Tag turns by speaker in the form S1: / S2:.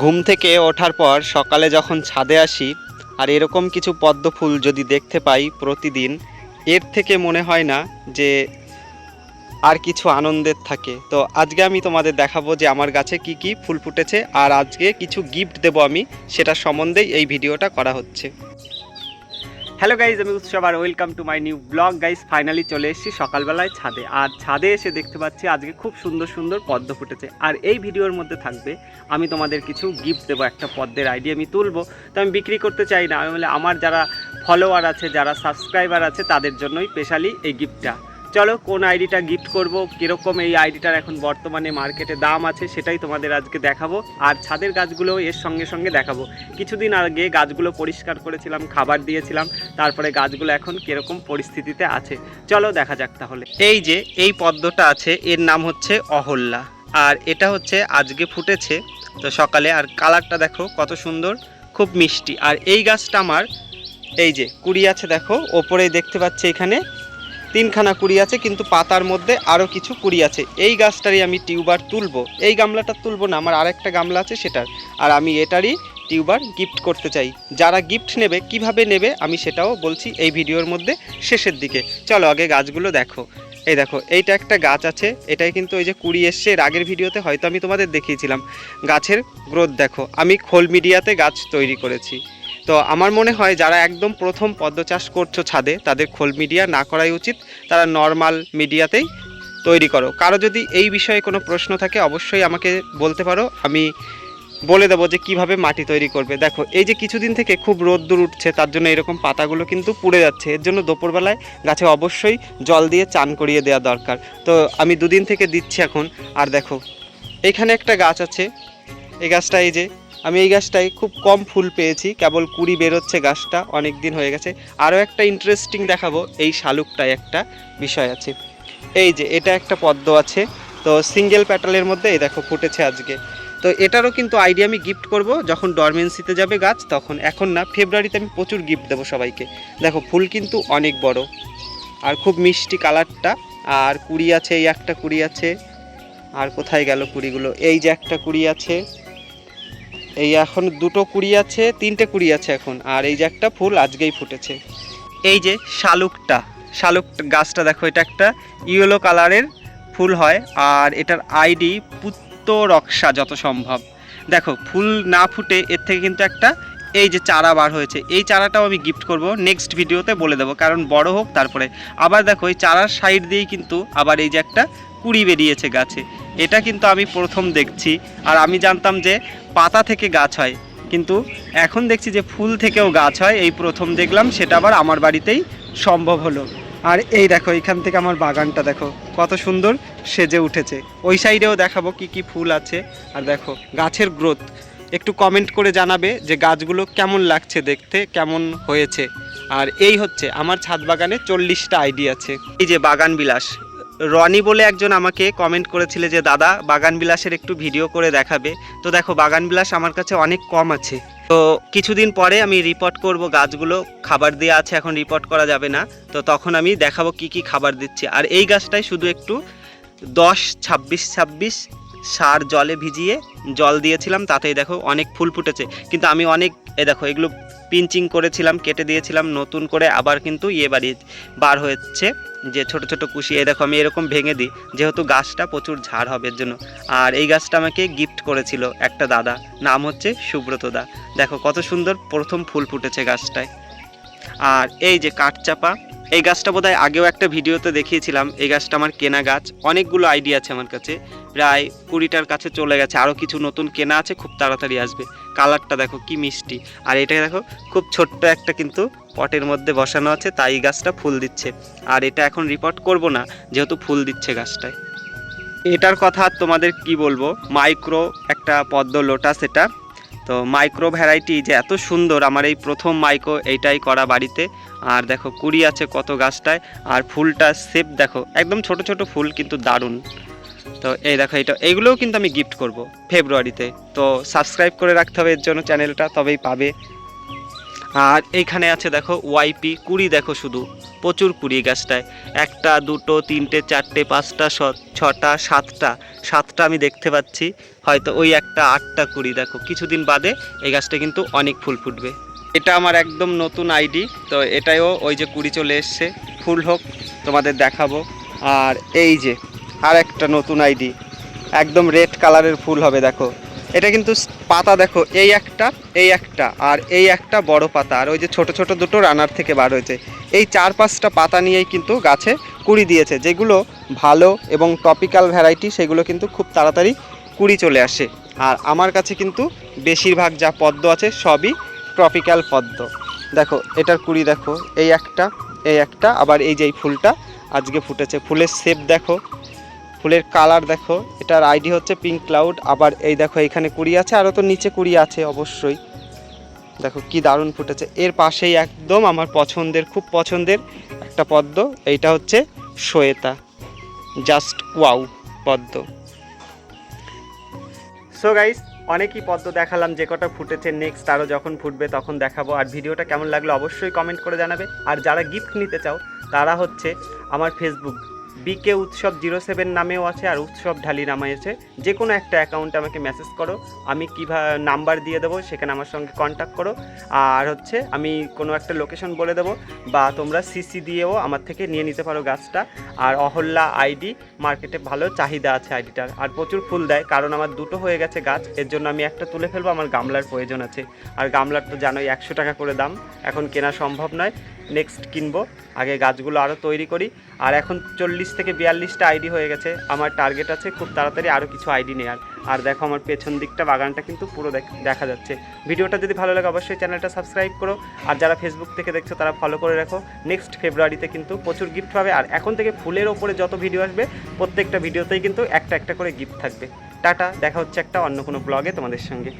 S1: ঘুম থেকে ওঠার পর সকালে যখন ছাদে আসি, আর এরকম কিছু পদ্ম ফুল যদি দেখতে পাই প্রতিদিন, এর থেকে মনে হয় না যে আর কিছু আনন্দের থাকে। তো আজকে আমি তোমাদের দেখাবো যে আমার গাছে কি কি ফুল ফুটেছে, আর আজকে কিছু গিফট দেব আমি সেটা সম্বন্ধেই এই ভিডিওটা করা হচ্ছে। হ্যালো গাইজ আমি উৎসব আর welcome to my new blog guys finally চলে এসেছি সকালবেলায় ছাদে। আর ছাদে এসে দেখতে পাচ্ছি আজকে খুব সুন্দর সুন্দর পদ্ম ফুটেছে। আর এই ভিডিওর মধ্যে থাকবে, আমি তোমাদের কিছু গিফট দেবো, একটা পদ্মের আইডি আমি তুলবো। তো আমি বিক্রি করতে চাই না, আমি বলে আমার যারা ফলোয়ার আছে, যারা সাবস্ক্রাইবার আছে, তাদের জন্যই স্পেশালি এই গিফটটা চলো কোন আইডিটা গিফট করব, কীরকম এই আইডিটার এখন বর্তমানে মার্কেটে দাম আছে, সেটাই তোমাদের আজকে দেখাবো। আর ছাদের গাছগুলো এর সঙ্গে সঙ্গে দেখাবো। কিছুদিন আগে গাছগুলো পরিষ্কার করেছিলাম, খাবার দিয়েছিলাম, তারপরে গাছগুলো এখন কীরকম পরিস্থিতিতে আছে। চলো দেখা যাক তাহলে। এই যে, এই পদ্মটা আছে, এর নাম হচ্ছে অহল্যা। আর এটা হচ্ছে আজকে ফুটেছে, তো সকালে। আর কালারটা দেখো, কত সুন্দর, খুব মিষ্টি। আর এই গাছটা আমার, এই যে, কুড়ি আছে দেখো ওপরে দেখতে পাচ্ছি এখানে। তিনখানা কুড়ি আছে, কিন্তু পাতার মধ্যে আরও কিছু কুড়ি আছে। এই গাছটারই আমি টিউবার তুলবো। এই গামলাটা তুলবো না, আমার আরেকটা গামলা আছে সেটার। আর আমি এটারই টিউবার গিফট করতে চাই। যারা গিফট নেবে, কীভাবে নেবে, আমি সেটাও বলছি এই ভিডিওর মধ্যে শেষের দিকে। চলো আগে গাছগুলো দেখো। এই দেখো, এইটা একটা গাছ আছে। এটাই কিন্তু ওই যে কুড়ি এসছে, এর আগের ভিডিওতে হয়তো আমি তোমাদের দেখিয়েছিলাম। গাছের গ্রোথ দেখো। আমি খোল মিডিয়াতে গাছ তৈরি করেছি। তো আমার মনে হয় যারা একদম প্রথম পদ্ম চাষ করছ ছাদে, তাদের খোল মিডিয়া না করাই উচিত। তারা নর্মাল মিডিয়াতেই তৈরি করো। কারও যদি এই বিষয়ে কোনো প্রশ্ন থাকে, অবশ্যই আমাকে বলতে পারো। আমি বলে দেবো যে কীভাবে মাটি তৈরি করবে। দেখো, এই যে কিছুদিন থেকে খুব রোদ্দুর উঠছে, তার জন্য এরকম পাতাগুলো কিন্তু পুড়ে যাচ্ছে। এর জন্য দুপুরবেলায় গাছে অবশ্যই জল দিয়ে চান করিয়ে দেওয়া দরকার। তো আমি দুদিন থেকে দিচ্ছি এখন। আর দেখো, এখানে একটা গাছ আছে। এই গাছটা এই যে আমি এই গাছটায় খুব কম ফুল পেয়েছি, কেবল কুড়ি বেরোচ্ছে গাছটা অনেক দিন হয়ে গেছে। আরও একটা ইন্টারেস্টিং দেখাবো, এই শালুকটায় একটা বিষয় আছে। এই যে, এটা একটা পদ্ম আছে, তো সিঙ্গেল প্যাটালের মধ্যে এই দেখো ফুটেছে আজকে। তো এটারও কিন্তু আইডিয়া আমি গিফট করব, যখন ডরমেন্সিতে যাবে গাছ, তখন। এখন না ফেব্রুয়ারিতে আমি প্রচুর গিফট দেবো সবাইকে। দেখো, ফুল কিন্তু অনেক বড়। আর খুব মিষ্টি কালারটা, আর কুড়ি আছে, এই একটা কুড়ি আছে। আর কোথায় গেল কুড়িগুলো? এই যে একটা কুড়ি আছে। এই এখন দুটো কুড়ি আছে, তিনটে কুড়ি আছে এখন। আর এই যে একটা ফুল আজকেই ফুটেছে। এই যে শালুকটা, শালুক গাছটা দেখো, এটা একটা ইয়েলো কালারের ফুল হয়, আর এটার আইডি পুত্ত রক্ষা যত সম্ভব। দেখো, ফুল না ফুটে এর থেকে কিন্তু একটা এই যে চারা বার হয়েছে। এই চারাটাও আমি গিফট করব নেক্সট ভিডিওতে বলে দেবো, কারণ বড় হোক তারপরে। আবার দেখো, এই চারার সাইড দিয়েই কিন্তু আবার এই যে একটা কুড়ি বেরিয়েছে গাছে। এটা কিন্তু আমি প্রথম দেখছি। আর আমি জানতাম যে পাতা থেকে গাছ হয়। কিন্তু এখন দেখছি যে ফুল থেকেও গাছ হয়। এই প্রথম দেখলাম, সেটা আবার আমার বাড়িতেই সম্ভব হলো। আর এই দেখো, এখান থেকে আমার বাগানটা দেখো, কত সুন্দর সেজে উঠেছে। ওই সাইডেও দেখাবো কি কি ফুল আছে। আর দেখো, গাছের গ্রোথ। একটু কমেন্ট করে জানাবে যে গাছগুলো কেমন লাগছে দেখতে, কেমন হয়েছে। আর এই হচ্ছে, আমার ছাদ বাগানে চল্লিশটা আইডি আছে। এই যে বাগান বিলাস রনি বলে একজন আমাকে কমেন্ট করেছিল যে, দাদা, বাগান বিলাসের একটু ভিডিও করে দেখাবে। তো দেখো, বাগান বিলাস আমার কাছে অনেক কম আছে। তো কিছুদিন পরে আমি রিপোর্ট করব গাছগুলো। খাবার দেওয়া আছে, এখন রিপোর্ট করা যাবে না। তো তখন আমি দেখাবো কি কি খাবার দিচ্ছি। আর এই গাছটাই শুধু একটু দশ, ছাব্বিশ ছাব্বিশ সার জলে ভিজিয়ে জল দিয়েছিলাম, তাতেই দেখো অনেক ফুল ফুটেছে। কিন্তু আমি অনেক এ দেখো, এগুলো পিঞ্চিং করেছিলাম, কেটে দিয়েছিলাম, নতুন করে আবার কিন্তু ইয়ে বাড়িয়ে বার হচ্ছে যে ছোট ছোট কুশি। এ দেখো, আমি এরকম ভেঙে দিই, যেহেতু গাছটা প্রচুর ঝাড় হবে এর জন্য। আর এই গাছটা আমাকে গিফট করেছিল একটা দাদা, নাম হচ্ছে সুব্রত দা। দেখো, কত সুন্দর প্রথম ফুল ফুটেছে গাছটায়। আর এই যে কাঠচাপা, এই গাছটা বোধহয় আগেও একটা ভিডিওতে দেখিয়েছিলাম, এই গাছটা আমার কেনা গাছ, অনেকগুলো আইডিয়া আছে আমার কাছে, প্রায় কুড়িটার কাছে চলে গেছে আরও কিছু নতুন কেনা আছে, খুব তাড়াতাড়ি আসবে, কালারটা দেখো কি মিষ্টি, আর এটা দেখো, খুব ছোট্ট একটা কিন্তু পটের মধ্যে বসানো আছে, তাই গাছটা ফুল দিচ্ছে, আর এটা এখন রিপোর্ট করব না, যেহেতু ফুল দিচ্ছে গাছটায়। এটার কথা তোমাদের কি বলব মাইক্রো একটা পদ্ম লোটাস এটা তো মাইক্রো ভ্যারাইটি যে এত সুন্দর, আমার এই প্রথম মাইক্রো এইটাই করা বাড়িতে। আর দেখো, কুড়ি আছে কত গাছটায়, আর ফুলটা সেপ দেখো, একদম ছোট ছোট ফুল কিন্তু দারুণ। তো এই দেখো, এটা, এইগুলোও কিন্তু আমি গিফট করব ফেব্রুয়ারিতে। তো সাবস্ক্রাইব করে রাখতে হবে, এর জন্য চ্যানেলটা তবেই পাবে। আর এইখানে আছে দেখো ওয়াইপি, কুড়ি দেখো শুধু, প্রচুর কুড়ি গাছটায়। একটা, দুটো, তিনটে, চারটে, পাঁচটা ছটা, সাতটা সাতটা আমি দেখতে পাচ্ছি। হয়তো ওই একটা আটটা কুড়ি দেখো। কিছুদিন বাদে এই গাছটা কিন্তু অনেক ফুল ফুটবে। এটা আমার একদম নতুন আইডি, তো এটাও ওই যে কুড়ি চলে এসছে। ফুল হোক, তোমাদের দেখাবো। আর এই যে আর একটা নতুন আইডি। একদম রেড কালারের ফুল হবে দেখো। এটা কিন্তু পাতা দেখো, এই একটা এই একটা, আর এই একটা বড় পাতা, আর ওই যে ছোট ছোট দুটো রানার থেকে বার হয়েছে। এই চার পাঁচটা পাতা নিয়েই কিন্তু গাছে কুড়ি দিয়েছে, যেগুলো ভালো এবং টপিক্যাল ভ্যারাইটি, সেগুলো কিন্তু খুব তাড়াতাড়ি কুড়ি চলে আসে। আর আমার কাছে কিন্তু বেশিরভাগ যা পদ্ম আছে, সবই ট্রপিক্যাল পদ্ম। দেখো, এটার কুড়ি দেখো, এই একটা এই একটা, আবার এই যে এই ফুলটা, আজকে ফুটেছে। ফুলের শেপ দেখো ফুলের কালার দেখো, এটার আইডি হচ্ছে পিঙ্ক ক্লাউড, আবার এই দেখো এখানে কুড়ি আছে, আরও তো নিচে কুড়ি আছে অবশ্যই। দেখো কি দারুণ ফুটেছে, এর পাশেই একদম আমার পছন্দের, খুব পছন্দের একটা পদ্ম, এইটা হচ্ছে শোয়েতা জাস্ট ওয়াও পদ্ম। সো গাইস অনেকই পদ্ম দেখালাম, যে কটা ফুটেছে নেক্সট আরও যখন ফুটবে তখন দেখাবো। আর ভিডিওটা কেমন লাগল অবশ্যই কমেন্ট করে জানাবে। আর যারা গিফট নিতে চাও, তারা হচ্ছে আমার ফেসবুক বিকে উৎসব জিরো সেভেন নামেও আছে আর উৎসব ঢালি নামে আছে। যে কোনো একটা অ্যাকাউন্টে আমাকে মেসেজ করো, আমি কীভাবে নাম্বার দিয়ে দেবো, সেখানে আমার সঙ্গে কন্ট্যাক্ট করো। আর হচ্ছে, আমি কোনো একটা লোকেশন বলে দেবো, বা তোমরা সিসি দিয়েও আমার থেকে নিয়ে নিতে পারো গাছটা। আর অহল্যা আইডি মার্কেটে ভালো চাহিদা আছে আইডিটার আর প্রচুর ফুল দেয়, কারণ আমার দুটো হয়ে গেছে গাছ, এর জন্য আমি একটা তুলে ফেলব, আমার গামলার প্রয়োজন আছে। আর গামলার তো জানোই, একশো টাকা করে দাম, এখন কেনা সম্ভব নয়। নেক্সট কিনবো। আগে গাছগুলো আরও তৈরি করি। আর এখন চল্লিশ থেকে বিয়াল্লিশটা আইডি হয়ে গেছে। আমার টার্গেট আছে খুব তাড়াতাড়ি আরও কিছু আইডি নেওয়ার আর দেখো আমার পেছন দিকটা, বাগানটা কিন্তু পুরো দেখ- যাচ্ছে। ভিডিওটা যদি ভালো লাগে অবশ্যই চ্যানেলটা সাবস্ক্রাইব করো। আর যারা ফেসবুক থেকে দেখছ, তারা ফলো করে রাখো। নেক্সট ফেব্রুয়ারিতে কিন্তু প্রচুর গিফট পাবে। আর এখন থেকে ফুলের ওপরে যত ভিডিও আসবে, প্রত্যেকটা ভিডিওতেই কিন্তু একটা একটা করে গিফট থাকবে। টাটা, দেখা হচ্ছে একটা অন্য কোনো ব্লগে তোমাদের সঙ্গে।